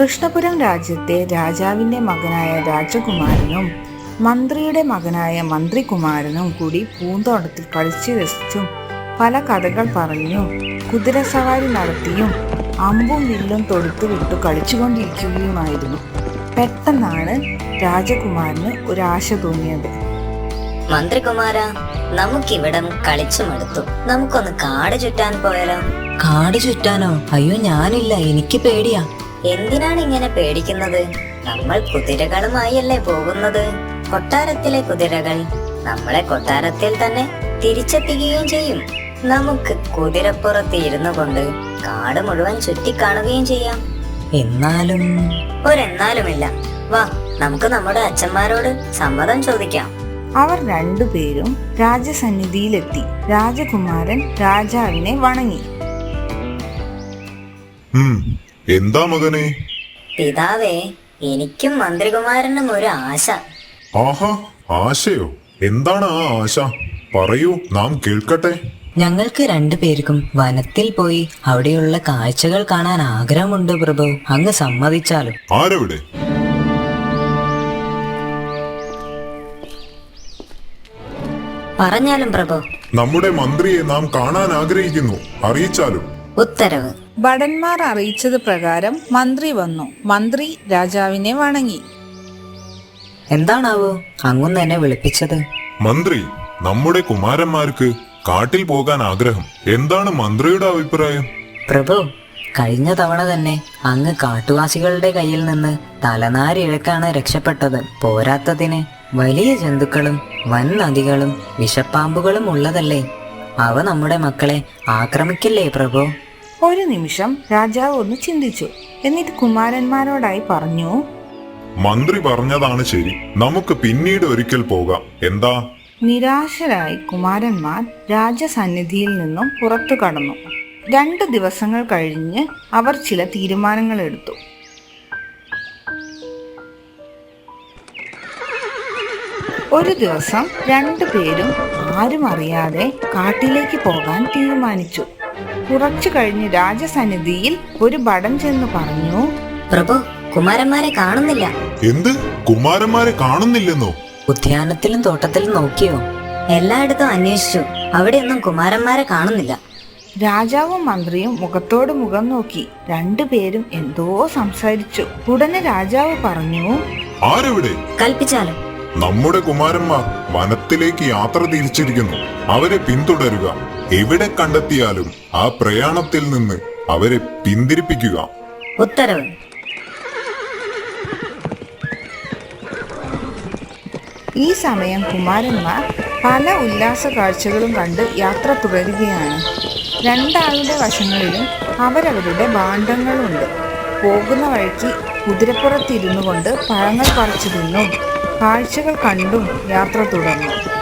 കൃഷ്ണപുരം രാജ്യത്തെ രാജാവിന്റെ മകനായ രാജകുമാരനും മന്ത്രിയുടെ മകനായ മന്ത്രികുമാരനും കൂടി പൂന്തോട്ടത്തിൽ കളിച്ചു രസിച്ചും പല കഥകൾ പറഞ്ഞും കുതിരസവാരി നടത്തിയും അമ്പും വില്ലും തൊടുത്തു വിട്ടു കളിച്ചുകൊണ്ടിരിക്കുകയുമായിരുന്നു. പെട്ടെന്നാണ് രാജകുമാരന് ഒരാശ തോന്നിയത്. മന്ത്രികുമാര നമുക്കിവിടം കളിച്ചു മടുത്തു. നമുക്കൊന്ന് കാട് ചുറ്റാൻ പോയാലോ? കാട് ചുറ്റാനോ? അയ്യോ ഞാനില്ല. എനിക്ക് പേടിയാ. എന്തിനാണ് ഇങ്ങനെ പേടിക്കുന്നത്? നമ്മൾ കുതിരകളുമായല്ലേ പോകുന്നത്? കൊട്ടാരത്തിലെ കുതിരകൾ നമ്മളെ കൊട്ടാരത്തിൽ തന്നെ തിരിച്ചെത്തിക്കുകയും ചെയ്യും. നമുക്ക് കുതിരപ്പുറത്ത് ഇരുന്നു കൊണ്ട് കാട് മുഴുവൻ ചുറ്റിക്കാണുകയും ചെയ്യാം. എന്നാലും? ഒരെന്നാലുമില്ല. വാ നമുക്ക് നമ്മുടെ അച്ഛന്മാരോട് സമ്മതം ചോദിക്കാം. അവർ രണ്ടുപേരും രാജസന്നിധിയിലെത്തി. രാജകുമാരൻ രാജാവിനെ വണങ്ങി. എന്താ മകനെ? പിതാവേ എനിക്കും മന്ത്രികുമാരനും ഒരു ആശ. ആഹാ ആശയോ? എന്താണ് ആ ആശ? പറയൂ നാം കേൾക്കട്ടെ. ഞങ്ങൾക്ക് രണ്ടുപേർക്കും വനത്തിൽ പോയി അവിടെയുള്ള കാഴ്ചകൾ കാണാൻ ആഗ്രഹമുണ്ട് പ്രഭു. അങ്ങ് സമ്മതിച്ചാലും. ആരവിടെ? പറഞ്ഞാലും പ്രഭു. നമ്മുടെ മന്ത്രിയെ നാം കാണാൻ ആഗ്രഹിക്കുന്നു. അറിയിച്ചാലും. ഉത്തരവ്. ഭടന്മാർ അറിയിച്ചത് പ്രകാരം മന്ത്രി വന്നു. മന്ത്രി രാജാവിനെ വണങ്ങി. എന്താണാവോ അങ്ങും എന്നെ വിളിപ്പിച്ചത്? മന്ത്രി നമ്മുടെ കുമാരന്മാർക്ക് കാട്ടിൽ പോകാൻ ആഗ്രഹം. എന്താണ് മന്ത്രിയുടെ അഭിപ്രായം? പ്രഭു കഴിഞ്ഞ തവണ തന്നെ അങ്ങ് കാട്ടുവാസികളുടെ കയ്യിൽ നിന്ന് തലനാരിഴക്കാണ് രക്ഷപ്പെട്ടത്. പോരാത്തതിന് വലിയ ജന്തുക്കളും വൻ നദികളും വിഷപ്പാമ്പുകളും ഉള്ളതല്ലേ? അവ നമ്മുടെ മക്കളെ ആക്രമിക്കില്ലേ പ്രഭു? ഒരു നിമിഷം രാജാവ് ഒന്ന് ചിന്തിച്ചു. എന്നിട്ട് കുമാരന്മാരോടായി പറഞ്ഞു മന്ത്രി പറഞ്ഞതാണ് ശരി. നമുക്ക് പിന്നീട് ഒരിക്കൽ പോകാം. എന്താ? നിരാശരായി കുമാരന്മാർ രാജസന്നിധിയിൽ നിന്നും പുറത്തു കടന്നു. രണ്ടു ദിവസങ്ങൾ കഴിഞ്ഞ് അവർ ചില തീരുമാനങ്ങൾ എടുത്തു ഒരു ദിവസം രണ്ടു പേരും ആരും അറിയാതെ കാട്ടിലേക്ക് പോകാൻ തീരുമാനിച്ചു. കുറച്ചു കഴിഞ്ഞ് രാജസന്നിധിയിൽ ഒരു ഭടൻ ചെന്ന് പറഞ്ഞു പ്രഭു കുമാരന്മാരെ കാണുന്നില്ല. എന്ത്? കുമാരന്മാരെ കാണുന്നില്ലെന്നോ? ഉദ്യാനത്തിലും തോട്ടത്തിലും നോക്കിയോ? എല്ലായിടത്തും അന്വേഷിച്ചു. അവിടെയൊന്നും കുമാരന്മാരെ കാണുന്നില്ല. രാജാവും മന്ത്രിയും മുഖത്തോട് മുഖം നോക്കി രണ്ടുപേരും എന്തോ സംസാരിച്ചു. ഉടനെ രാജാവ് പറഞ്ഞു ആരെവിടെ? കൽപ്പിച്ചാലും? നമ്മുടെ കുമാരന്മാർ വനത്തിലേക്ക് യാത്ര തിരിച്ചിരിക്കുന്നു. അവരെ പിന്തുടരുക. എവിടെ കണ്ടെത്തിയാലും ആ പ്രയാണത്തിൽ നിന്ന് അവരെ പിന്തിരിപ്പിക്കുക. ഉത്തരവ്. ഈ സമയം കുമാരന്മാർ പല ഉല്ലാസ കാഴ്ചകളും കണ്ട് യാത്ര തുടരുകയാണ്. രണ്ടാളുടെ വശങ്ങളിലും അവരവരുടെ ഭാണ്ഡങ്ങളുണ്ട്. പോകുന്ന വഴിക്ക് കുതിരപ്പുറത്തിരുന്നു കൊണ്ട് പഴങ്ങൾ പറിച്ചു തിന്നും. കാഴ്ചകൾ കണ്ടും യാത്ര തുടർന്നു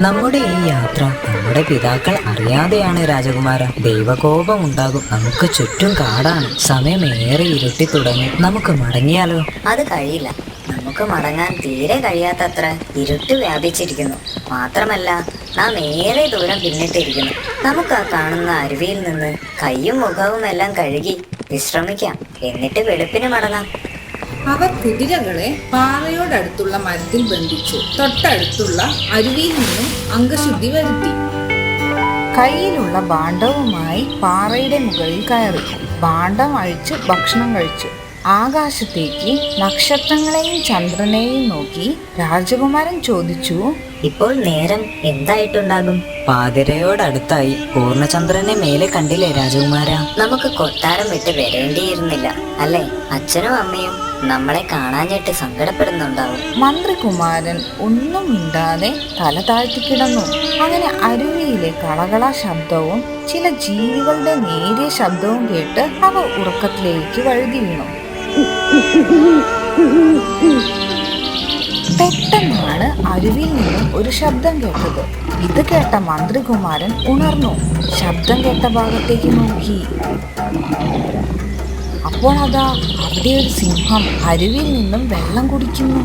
നമ്മുടെ ഈ യാത്ര നമ്മുടെ പിതാക്കൾ അറിയാതെയാണ് രാജകുമാര ദൈവകോപം ഉണ്ടാകും. നമുക്ക് ചുറ്റും കാടാണ്. സമയം ഏറെ ഇരുട്ടി തുടങ്ങി. നമുക്ക് മടങ്ങിയാലോ? അത് കഴിയില്ല. നമുക്ക് മടങ്ങാൻ തീരെ കഴിയാത്തത്ര ഇരുട്ട് വ്യാപിച്ചിരിക്കുന്നു. മാത്രമല്ല നാം ഏറെ ദൂരം പിന്നിട്ടിരിക്കുന്നു. നമുക്ക് ആ കാണുന്ന അരുവിയിൽ നിന്ന് കയ്യും മുഖവും എല്ലാം കഴുകി വിശ്രമിക്കാം. എന്നിട്ട് വെളുപ്പിന് മടങ്ങാം. അവർ കുതിരകളെ പാറയോടടുത്തുള്ള മരത്തിൽ ബന്ധിച്ചു. തൊട്ടടുത്തുള്ള അരുവിയിൽ നിന്നും അംഗശുദ്ധി വരുത്തി. കയ്യിലുള്ള ഭാണ്ഡവുമായി പാറയുടെ മുകളിൽ കയറി. ഭാണ്ഡം അഴിച്ചു ഭക്ഷണം കഴിച്ചു. ആകാശത്തേക്ക് നക്ഷത്രങ്ങളെയും ചന്ദ്രനെയും നോക്കി രാജകുമാരൻ ചോദിച്ചു ഇപ്പോൾ നേരം എന്തായിട്ടുണ്ടാകും? പാതിരയോടടുത്തായി പൂർണചന്ദ്രനെ മേലെ കണ്ടില്ലേ രാജകുമാര? നമുക്ക് കൊട്ടാരം വിട്ട് വരേണ്ടിയിരുന്നില്ല. അല്ലേ? അച്ഛനും അമ്മയും നമ്മളെ കാണാഞ്ഞിട്ട് സങ്കടപ്പെടുന്നുണ്ടാവും. മന്ത്രികുമാരൻ ഒന്നും മിണ്ടാതെ തല താഴ്ത്തി കിടന്നു. അങ്ങനെ അരുവിയിലെ കളകള ശബ്ദവും ചില ജീവികളുടെ നേരിയ ശബ്ദവും കേട്ട് അവ ഉറക്കത്തിലേക്ക് വഴുതി വീണു. പെട്ടെന്നാണ് അരുവിയിൽ നിന്നും ഒരു ശബ്ദം കേട്ടത്. ഇത് കേട്ട മന്ത്രികുമാരൻ ഉണർന്നു. ശബ്ദം കേട്ട ഭാഗത്തേക്ക് നോക്കി. അപ്പോൾ അതാ അവിടെ ഒരു സിംഹം അരുവിൽ നിന്നും വെള്ളം കുടിക്കുന്നു.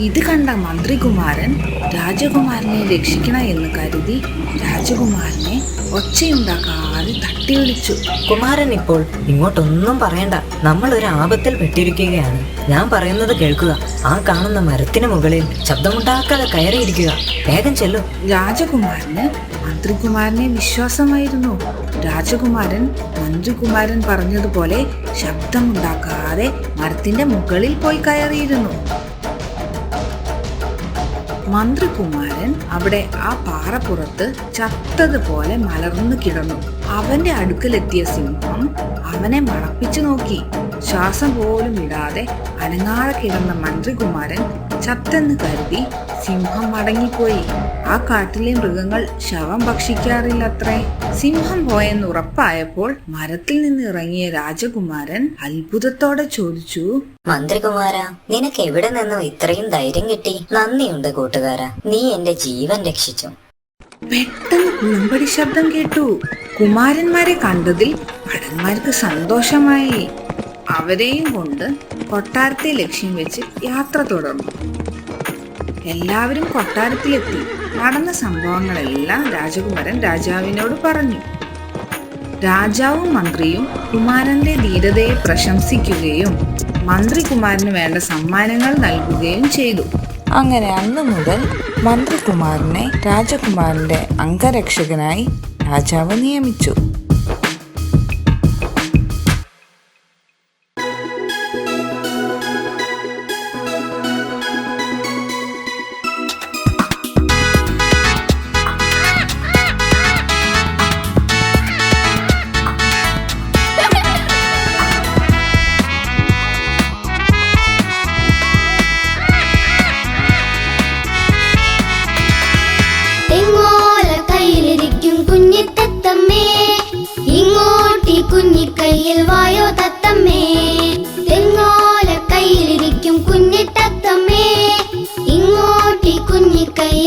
ഇത് കണ്ട മന്ത്രികുമാരൻ രാജകുമാരനെ രക്ഷിക്കണം എന്ന് കരുതി രാജകുമാരനെ ഒച്ചയുണ്ടാക്കാതെ തട്ടി വിളിച്ചു കുമാരൻ ഇപ്പോൾ ഇങ്ങോട്ടൊന്നും പറയണ്ട. നമ്മൾ ഒരു ആപത്തിൽ പെട്ടിരിക്കുകയാണ്. ഞാൻ പറയുന്നത് കേൾക്കുക. ആ കാണുന്ന മരത്തിന് മുകളിൽ ശബ്ദമുണ്ടാക്കാതെ കയറിയിരിക്കുക. വേഗം ചെല്ലു. രാജകുമാരന് മന്ത്രികുമാരനെ വിശ്വാസമായിരുന്നു. രാജകുമാരൻ മന്ത്രികുമാരൻ പറഞ്ഞതുപോലെ ശബ്ദമുണ്ടാക്കാതെ മരത്തിന്റെ മുകളിൽ പോയി കയറിയിരുന്നു. മന്ത്രികുമാരൻ അവിടെ ആ പാറപ്പുറത്ത് ചത്തതുപോലെ മലർന്നു കിടന്നു. അവന്റെ അടുക്കലെത്തിയ സിംഹം അവനെ മണപ്പിച്ചു നോക്കി. ശ്വാസം പോലും ഇടാതെ അനങ്ങാതെ കിടന്ന മന്ത്രികുമാരൻ ചത്തെന്ന് കരുതി സിംഹം മടങ്ങിപ്പോയി. ആ കാട്ടിലെ മൃഗങ്ങൾ ശവം ഭക്ഷിക്കാറില്ലത്രേ. സിംഹം പോയെന്ന് ഉറപ്പായപ്പോൾ മരത്തിൽ നിന്ന് ഇറങ്ങിയ രാജകുമാരൻ അത്ഭുതത്തോടെ ചോദിച്ചു മന്ത്രികുമാര നിനക്ക് എവിടെ നിന്നും ഇത്രയും ധൈര്യം കിട്ടി? നന്ദിയുണ്ട് കൂട്ടുകാര. നീ എന്റെ ജീവൻ രക്ഷിച്ചു. പെട്ടെന്ന് കുളമ്പടി ശബ്ദം കേട്ടു. കുമാരന്മാരെ കണ്ടതിൽ ഭടന്മാർക്ക് സന്തോഷമായി. അവരെയും കൊണ്ട് കൊട്ടാരത്തെ ലക്ഷ്യം വെച്ച് യാത്ര തുടർന്നു. എല്ലാവരും കൊട്ടാരത്തിലെത്തി. നടന്ന സംഭവങ്ങളെല്ലാം രാജകുമാരൻ രാജാവിനോട് പറഞ്ഞു. രാജാവും മന്ത്രിയും കുമാരന്റെ ധീരതയെ പ്രശംസിക്കുകയും മന്ത്രി കുമാരന് വേണ്ട സമ്മാനങ്ങൾ നൽകുകയും ചെയ്തു. അങ്ങനെ അന്ന് മുതൽ മന്ത്രികുമാരനെ രാജകുമാരന്റെ അംഗരക്ഷകനായി രാജാവ് നിയമിച്ചു.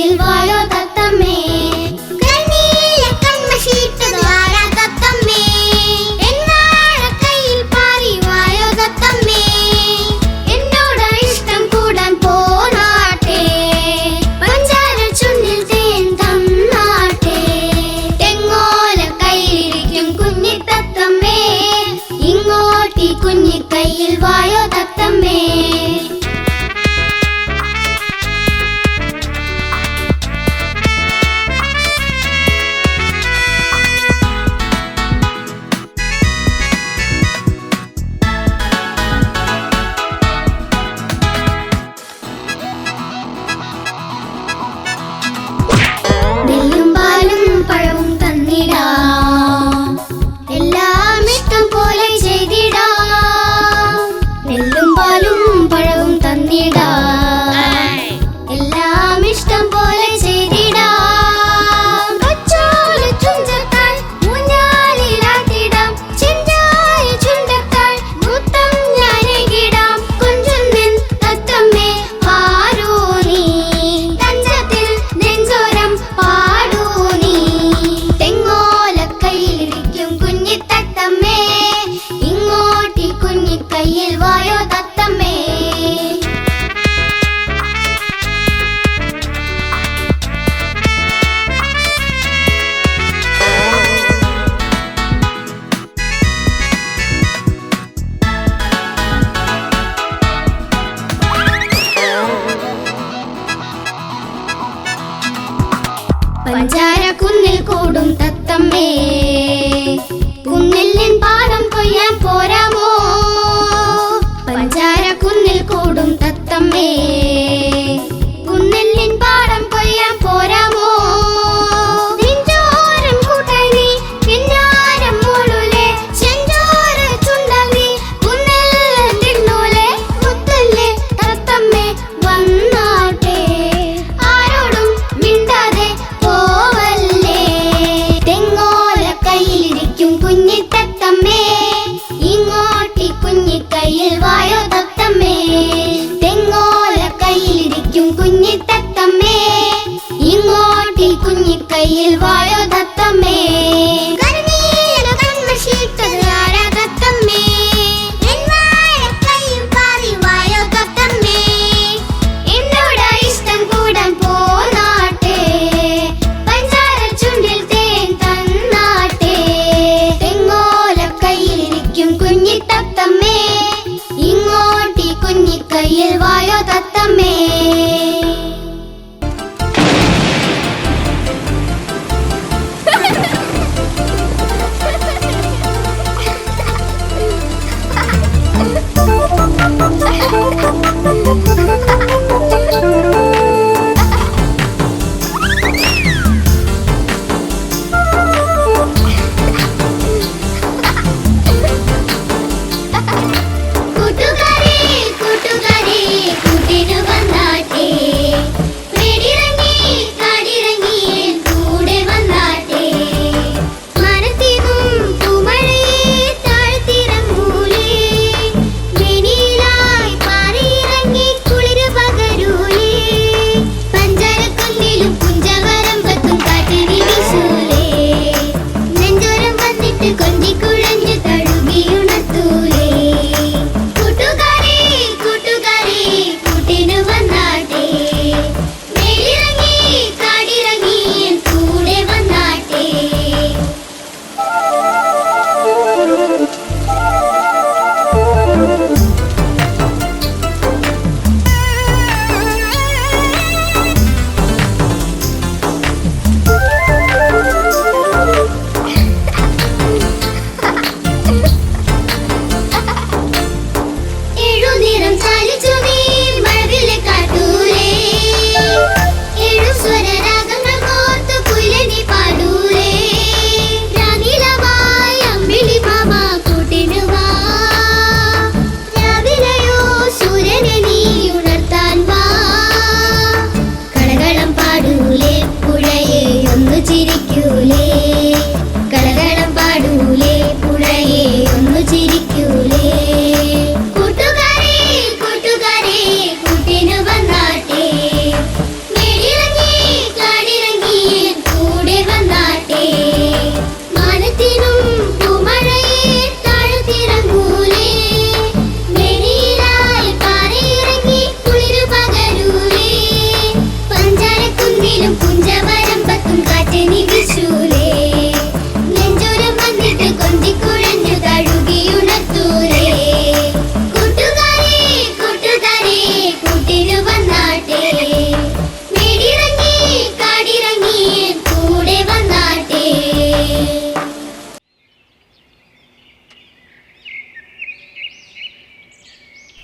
Silvaya me.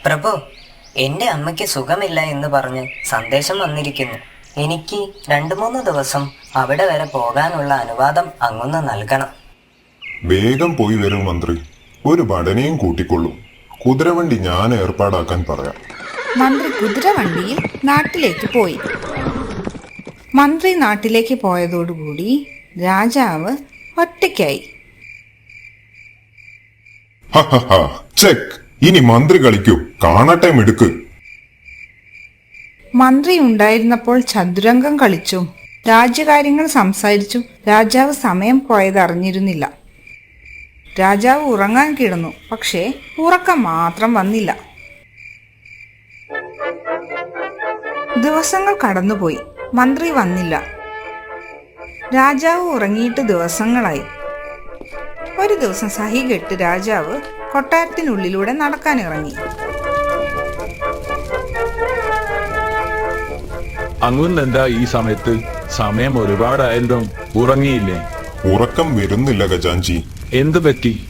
പ്രഭു എന്റെ അമ്മയ്ക്ക് സുഖമില്ല എന്ന് പറഞ്ഞ് സന്ദേശം വന്നിരിക്കുന്നു. എനിക്ക് രണ്ടു മൂന്ന് ദിവസം അവിടെ വരെ പോകാനുള്ള അനുവാദം അങ്ങൊന്ന് നൽകണം. വേഗം പോയി വരും മന്ത്രി. ഒരു ഭടനെയും കൂട്ടിക്കൊള്ളൂ. കുതിരവണ്ടി ഞാൻ ഏർപ്പാടാക്കാൻ പറയാം. മന്ത്രി കുതിരവണ്ടിയിൽ നാട്ടിലേക്ക് പോയി. മന്ത്രി നാട്ടിലേക്ക് പോയതോടുകൂടി രാജാവ് ഒറ്റയ്ക്കായി. ചെക്ക്. ഇനി മന്ത്രി കളിക്കൂ. കാണട്ടെ മിടുക്ക് മന്ത്രി ഉണ്ടായിരുന്നപ്പോൾ ചതുരംഗം കളിച്ചു. രാജ്യകാര്യങ്ങൾ സംസാരിച്ചു. രാജാവ് സമയം പോയത് അറിഞ്ഞിരുന്നില്ല. രാജാവ് ഉറങ്ങാൻ കിടന്നു. പക്ഷേ ഉറക്കം മാത്രം വന്നില്ല. ദിവസങ്ങൾ കടന്നുപോയി. മന്ത്രി വന്നില്ല. രാജാവ് ഉറങ്ങിയിട്ട് ദിവസങ്ങളായി. ഒരു ദിവസം സഹി കെട്ട് രാജാവ് കൊട്ടാരത്തിനുള്ളിലൂടെ നടക്കാനിറങ്ങി. അങ്ങുന്നെന്താ ഈ സമയത്ത്? സമയം ഒരുപാടായല്ലോ. ഉറങ്ങിയില്ലേ? ഉറക്കം വരുന്നില്ല ഗജാഞ്ചി എന്തു പറ്റി?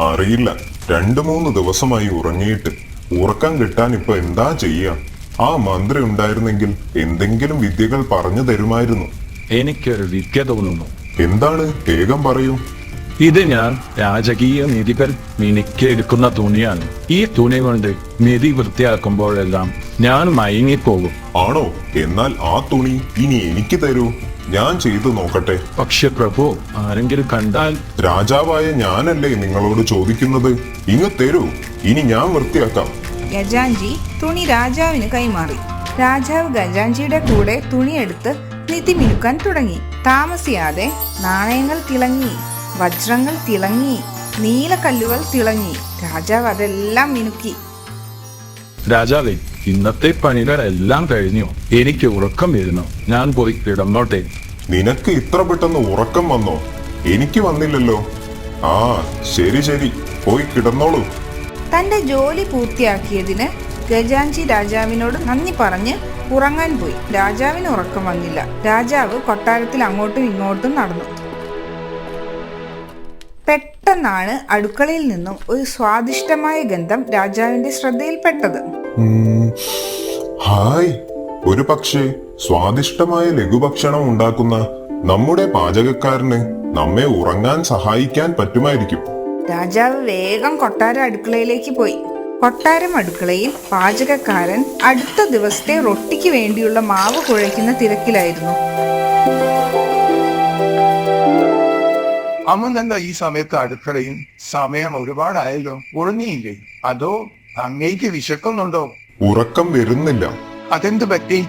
അറിയില്ല. രണ്ടു മൂന്ന് ദിവസമായി ഉറങ്ങിയിട്ട്. ഉറക്കം കിട്ടാൻ ഇപ്പൊ എന്താ ചെയ്യാ? ആ മന്ത്രി ഉണ്ടായിരുന്നെങ്കിൽ എന്തെങ്കിലും വിദ്യകൾ പറഞ്ഞു തരുമായിരുന്നു. എനിക്കൊരു വിദ്യ തോന്നുന്നു. എന്താണ്? വേഗം പറയൂ. ഇത് ഞാൻ രാജകീയ നിധികൾ മിനിക്കെടുക്കുന്ന തുണിയാണ്. ഈ തുണി കൊണ്ട് നിധി വൃത്തിയാക്കുമ്പോഴെല്ലാം ഞാൻ മയങ്ങിപ്പോകും. ആണോ? എന്നാൽ ആ തുണി ഇനി എനിക്ക് തരൂ. ഞാൻ ചെയ്തു നോക്കട്ടെ. പക്ഷെ പ്രഭു ആരെങ്കിലും കണ്ടാൽ രാജാവായ ഞാനല്ലേ നിങ്ങളോട് ചോദിക്കുന്നത്? ഇങ്ങ് തരൂ. ഇനി ഞാൻ വൃത്തിയാക്കാം. ഗജാൻജി തുണി രാജാവിന് കൈമാറി. രാജാവ് ഗജാൻജിയുടെ കൂടെ തുണിയെടുത്ത് നിധി മിനുക്കാൻ തുടങ്ങി. താമസിയാതെ നാണയങ്ങൾ തിളങ്ങി. വജ്രങ്ങൾ തിളങ്ങി നീലക്കല്ലുകൾ തിളങ്ങി. രാജാവ് അതെല്ലാം മിനുക്കി. രാജാവേ ഇന്നത്തെ പണികളെല്ലാം കഴിഞ്ഞു. എനിക്ക് ഉറക്കം വരുന്നു. ഞാൻ പോയി കിടന്നോട്ടെ. നിനക്ക് ഇത്ര പെട്ടെന്ന് ഉറക്കം വന്നോ? എനിക്ക് വന്നില്ലല്ലോ. ആ ശരി ശരി. പോയി കിടന്നോളൂ. തന്റെ ജോലി പൂർത്തിയാക്കിയതിന് ഗജാഞ്ചി രാജാവിനോട് നന്ദി പറഞ്ഞ് ഉറങ്ങാൻ പോയി. രാജാവിന് ഉറക്കം വന്നില്ല. രാജാവ് കൊട്ടാരത്തിൽ അങ്ങോട്ടും ഇങ്ങോട്ടും നടന്നു. പെട്ടെന്നാണ് അടുക്കളയിൽ നിന്നും ഒരു സ്വാദിഷ്ടമായ ഗന്ധം രാജാവിന്റെ ശ്രദ്ധയിൽപ്പെട്ടത്. ഹായ്. ഒരു പക്ഷേ സ്വാദിഷ്ടമായ ലഘുഭക്ഷണം ഉണ്ടാക്കുന്ന നമ്മുടെ പാചകക്കാരന് നമ്മെ ഉറങ്ങാൻ സഹായിക്കാൻ പറ്റുമായിരിക്കും. രാജാവ് വേഗം കൊട്ടാര അടുക്കളയിലേക്ക് പോയി. കൊട്ടാരം അടുക്കളയിൽ പാചകക്കാരൻ അടുത്ത ദിവസത്തെ റൊട്ടിക്ക് വേണ്ടിയുള്ള മാവ് കുഴയ്ക്കുന്ന തിരക്കിലായിരുന്നു. അമ്മ ഈ സമയത്ത് അടുക്കളയും സമയം ഒരുപാടായല്ലോ. ഉറങ്ങിയില്ലേ? അതോ അങ്ങേക്ക് വിശക്കുന്നുണ്ടോ? ഉറക്കം വരുന്നില്ല. അതെന്ത് പറ്റി?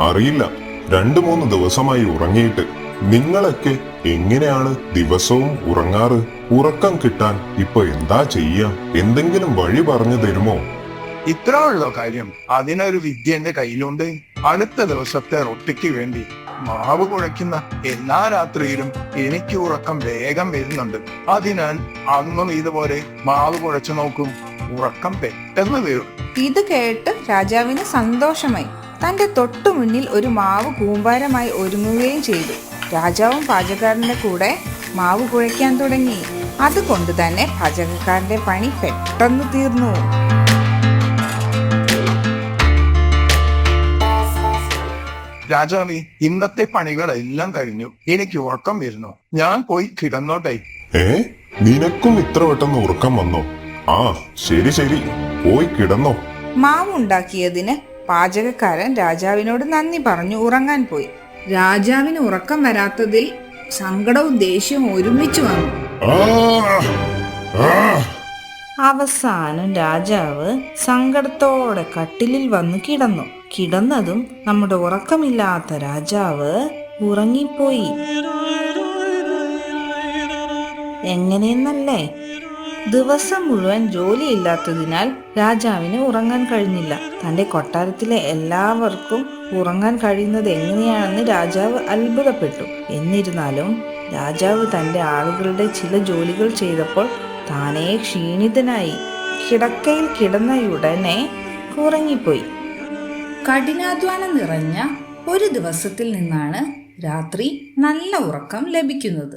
അറിയില്ല. രണ്ടു മൂന്ന് ദിവസമായി ഉറങ്ങിയിട്ട്. നിങ്ങളൊക്കെ എങ്ങനെയാണ് ദിവസവും ഉറങ്ങാറ്? ഉറക്കം കിട്ടാൻ ഇപ്പൊ എന്താ ചെയ്യാ? എന്തെങ്കിലും വഴി പറഞ്ഞു തരുമോ? ഇത്ര ഉള്ളോ കാര്യം? അതിനൊരു വിദ്യ എന്റെ കയ്യിലുണ്ട്. അടുത്ത ദിവസത്തെ റൊട്ടിക്ക് വേണ്ടി. മാവ് കുഴയ്ക്കുന്ന എല്ലാ രാത്രിയിലും എനിക്ക് ഉറക്കം വേഗം വരുന്നുണ്ട്. അതിനാൽ അന്നും ഇതുപോലെ മാവ് കുഴച്ചു നോക്കും. ഉറക്കം പെട്ടെന്ന് വരും. ഇത് കേട്ട് രാജാവിന് സന്തോഷമായി. തന്റെ തൊട്ടു മുന്നിൽ ഒരു മാവ് കൂമ്പാരമായി ഒരുങ്ങുകയും ചെയ്തു. രാജാവും പാചകക്കാരന്റെ കൂടെ മാവ് കുഴയ്ക്കാൻ തുടങ്ങി. അതുകൊണ്ട് തന്നെ പാചകക്കാരന്റെ പണി പെട്ടെന്ന് തീർന്നു. രാജാവി ഇന്നത്തെ പണികളെല്ലാം കഴിഞ്ഞു. എനിക്ക് ഉറക്കം വരുന്നു. ഞാൻ പോയി കിടന്നോട്ടെ. ഏ? നിനക്കും ഇത്ര പെട്ടെന്ന് ഉറക്കം വന്നു? ആ ശരി ശരി. പോയി കിടന്നോ. മാവുണ്ടാക്കിയതിന് പാചകക്കാരൻ രാജാവിനോട് നന്ദി പറഞ്ഞു ഉറങ്ങാൻ പോയി. രാജാവിന് ഉറക്കം വരാത്തതിൽ സങ്കടവും ദേഷ്യവും ഒരുമിച്ച് വന്നു. ആ, ആ. അവസാനം രാജാവ് സങ്കടത്തോടെ കട്ടിലിൽ വന്നു കിടന്നു. കിടന്നതും നമ്മുടെ ഉറക്കമില്ലാത്ത രാജാവ് ഉറങ്ങിപ്പോയി. എങ്ങനെയെന്നല്ലേ? ദിവസം മുഴുവൻ ജോലി ഇല്ലാത്തതിനാൽ രാജാവിന് ഉറങ്ങാൻ കഴിഞ്ഞില്ല. തന്റെ കൊട്ടാരത്തിലെ എല്ലാവർക്കും ഉറങ്ങാൻ കഴിയുന്നത് എങ്ങനെയാണെന്ന് രാജാവ് അത്ഭുതപ്പെട്ടു. എന്നിരുന്നാലും രാജാവ് തന്റെ ആളുകളുടെ ചില ജോലികൾ ചെയ്തപ്പോൾ താനേ ക്ഷീണിതനായി. കിടക്കയിൽ കിടന്നയുടനെ ഉറങ്ങിപ്പോയി. കഠിനാധ്വാനം നിറഞ്ഞ ഒരു ദിവസത്തിൽ നിന്നാണ് രാത്രി നല്ല ഉറക്കം ലഭിക്കുന്നത്.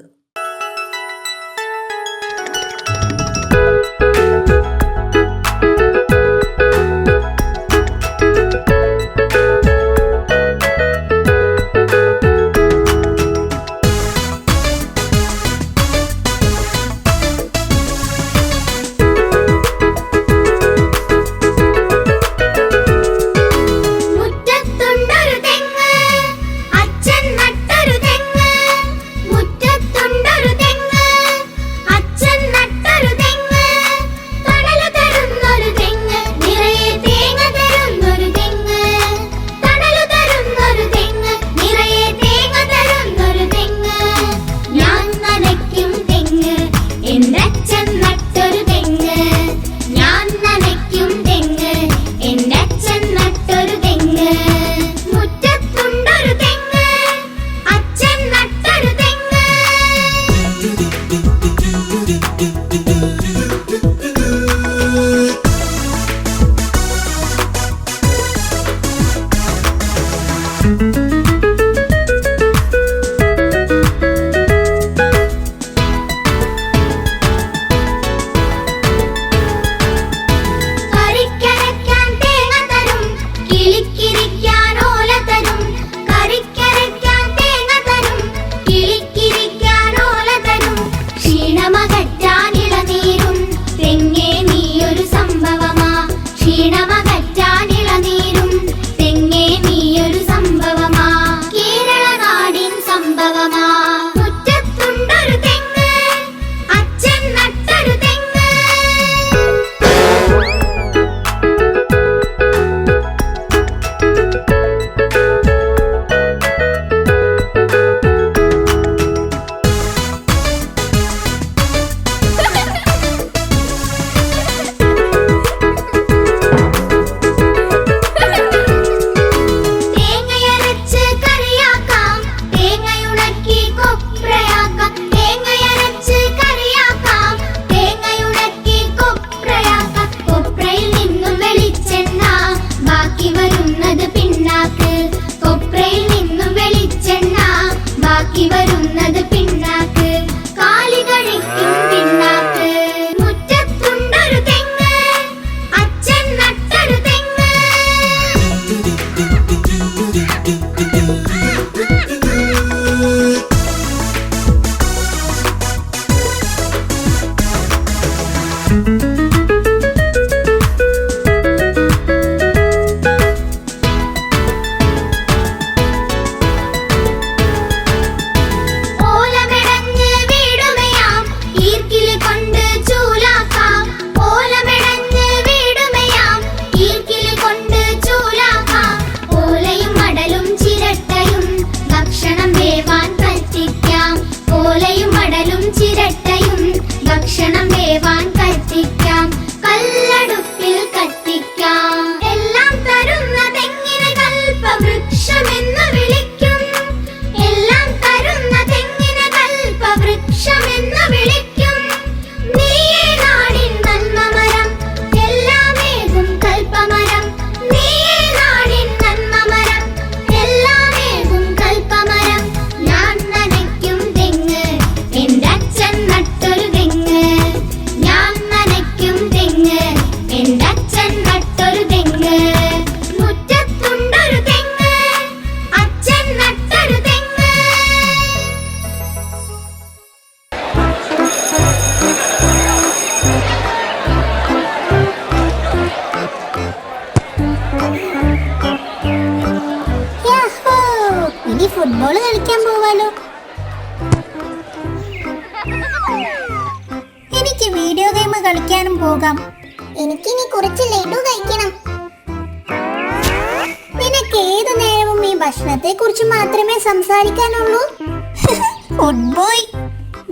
ശരണം വേവാൻ കത്തിക്കും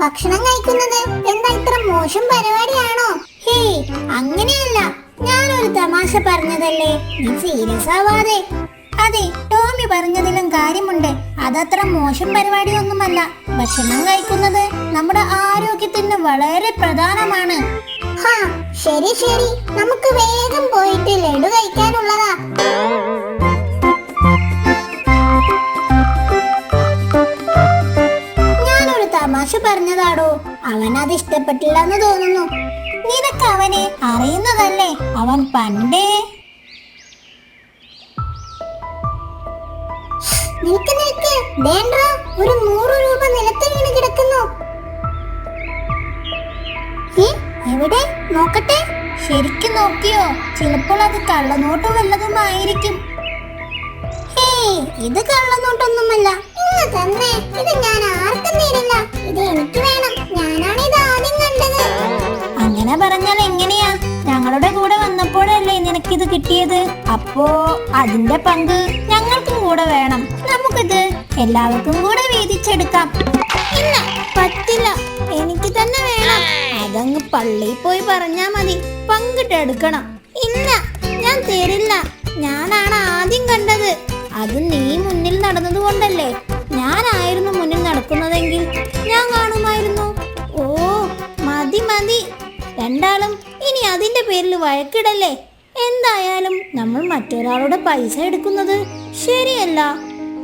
ഭക്ഷണം കഴിക്കുന്നത് എന്താ ഇത്ര മോശം പരിപാടിയാണോ? ഹേ അങ്ങനെയല്ല. ഞാനൊരു തമാശ പറഞ്ഞതല്ലേ? നീ സീരിയസ് ആവാതെ. അതെ ടോമി പറഞ്ഞതിലും കാര്യമുണ്ട്. അതത്ര മോശം പരിപാടിയൊന്നുമല്ല. ഭക്ഷണം കഴിക്കുന്നത് നമ്മുടെ ആരോഗ്യത്തിന് വളരെ പ്രധാനമാണ്. ശരി ശരി. നമുക്ക് വേഗം പോയിട്ട് ലഡു കഴിക്കാനുള്ളതാ. തമാശ പറഞ്ഞതാടോ. അവൻ അത് ഇഷ്ടപ്പെട്ടില്ല എന്ന് തോന്നുന്നു. നിനക്ക് അവനെ അറിയുന്നതല്ലേ അവൻ പണ്ടേ? നിൽക്ക് നിൽക്ക്. വേണ്ട ഒരു നൂറ് രൂപ നിലത്ത് വീണ് കിടക്കുന്നു. എവിടെ? നോക്കട്ടെ. ശരിക്കും നോക്കിയോ? ചിലപ്പോൾ അത് കള്ളനോട്ട് വല്ലതുമായിരിക്കും. ഇത് കള്ളനോട്ടൊന്നുമല്ല. ഇന്ന് തന്നെ ഇത് ഞാൻ ആർക്കും തരില്ല. ഇത് എനിക്ക് വേണം. ഞാനാണ് ഇത് ആദ്യം കണ്ടത്. അങ്ങനെ പറഞ്ഞാൽ എങ്ങനെയാ? ഞങ്ങളുടെ കൂടെ വന്നപ്പോഴല്ലേ നിനക്കിത് കിട്ടിയത്? അപ്പോ അതിന്റെ പങ്ക് ഞങ്ങൾക്കും കൂടെ വേണം. നമുക്കിത് എല്ലാവർക്കും കൂടെ വീതിച്ചെടുക്കാം. ഇല്ല പറ്റില്ല. എനിക്ക് തന്നെ വേണം. അതങ്ങ് പള്ളിയിൽ പോയി പറഞ്ഞാ മതി. പങ്കിട്ടെടുക്കണം. ഇല്ല ഞാൻ തരില്ല. ഞാനാണ് ആദ്യം കണ്ടത്. അത് നീ മുന്നിൽ നടന്നത് കൊണ്ടല്ലേ? ഞാനായിരുന്നു മുന്നിൽ നടക്കുന്നതെങ്കിൽ ഞാൻ കാണുമായിരുന്നു. ഓ മതി മതി. രണ്ടാളും ഇനി അതിന്റെ പേരിൽ വഴക്കിടല്ലേ? എന്തായാലും നമ്മൾ മറ്റൊരാളുടെ പൈസ എടുക്കുന്നത് ശരിയല്ല.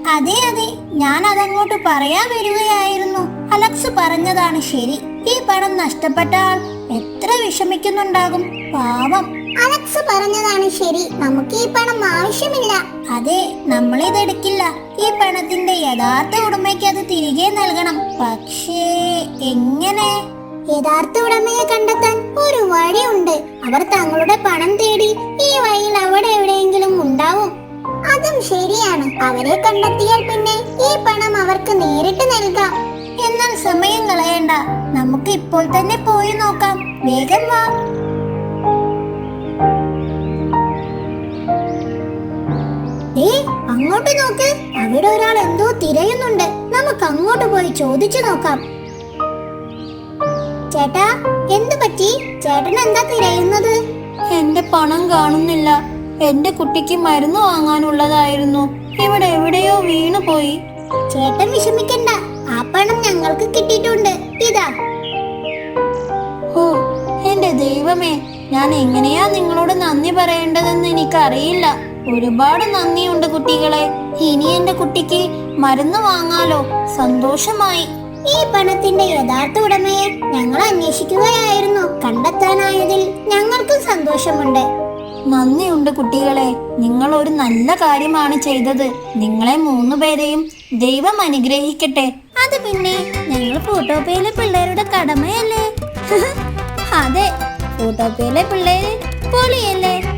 അതെ അതെ. ഞാൻ അതങ്ങോട്ട് പറയാൻ വരികയായിരുന്നു. അലക്സ് പറഞ്ഞതാണ് ശരി. ഈ പണം നഷ്ടപ്പെട്ട ആൾ എത്ര വിഷമിക്കുന്നുണ്ടാകും. പാവം. അലക്സ് പറഞ്ഞതാണ് ശരി. നമുക്ക് ഈ പണം ആവശ്യമില്ല. അതെ നമ്മൾ ഇതെടുക്കില്ല ഈ പണത്തിന്റെ യഥാർത്ഥ ഉടമയ്ക്ക് അത് തിരികെ നൽകണം. പക്ഷേ എങ്ങനെ? യഥാർത്ഥ ഉടമയെ കണ്ടെത്താൻ ഒരു വഴിയുണ്ട്. അവർ തങ്ങളുടെ പണം തേടി ഈ വഴിയിൽ അവിടെ എവിടെയെങ്കിലും ഉണ്ടാവും. അതും ശരിയാണ്. അവരെ കണ്ടെത്തിയാൽ പിന്നെ ഈ പണം അവർക്ക് നേരിട്ട് നൽകാം. എന്നാൽ സമയം കളയണ്ട. നമുക്ക് ഇപ്പോൾ തന്നെ പോയി നോക്കാം. വേഗം വാ. ഏ അങ്ങോട്ട് നോക്ക്. അവിടെ ഒരാൾ എന്തോ തിരയുന്നുണ്ട്. നമുക്ക് അങ്ങോട്ട് പോയി ചോദിച്ചു നോക്കാം. ചേട്ടാ എന്ത് പറ്റി? ചേട്ടൻ എന്താ തിരയുന്നത്? എന്റെ പണം കാണുന്നില്ല. എന്റെ കുട്ടിക്ക് മരുന്ന് വാങ്ങാനുള്ളതായിരുന്നു. ഇവിടെ എവിടെയോ വീണു പോയി. ചേട്ടൻ വിഷമിക്കണ്ട. ആ പണം ഞങ്ങൾക്ക് കിട്ടിയിട്ടുണ്ട്. ഇതാ. ഓ എന്റെ ദൈവമേ. ഞാൻ എങ്ങനെയാ നിങ്ങളോട് നന്ദി പറയേണ്ടതെന്ന് എനിക്കറിയില്ല. ഒരുപാട് നന്ദിയുണ്ട് കുട്ടികളെ. ഇനി എന്റെ കുട്ടിക്ക് മരുന്ന് വാങ്ങാലോ. സന്തോഷമായി. ഈ പണത്തിന്റെ യഥാർത്ഥ ഉടമയെ ഞങ്ങൾ അന്വേഷിക്കുകയായിരുന്നു. കണ്ടെത്താനായതിൽ ഞങ്ങൾക്കും സന്തോഷമുണ്ട്. നന്ദിയുണ്ട് കുട്ടികളെ. നിങ്ങൾ ഒരു നല്ല കാര്യമാണ് ചെയ്തത്. നിങ്ങളെ മൂന്നു പേരെയും ദൈവം അനുഗ്രഹിക്കട്ടെ. അത് പിന്നെ ഞങ്ങൾ ഫോട്ടോപ്പയിലെ പിള്ളേരുടെ കടമയല്ലേ? അതെ ഫോട്ടോപ്പയിലെ പിള്ളേര് പൊളിയല്ലേ?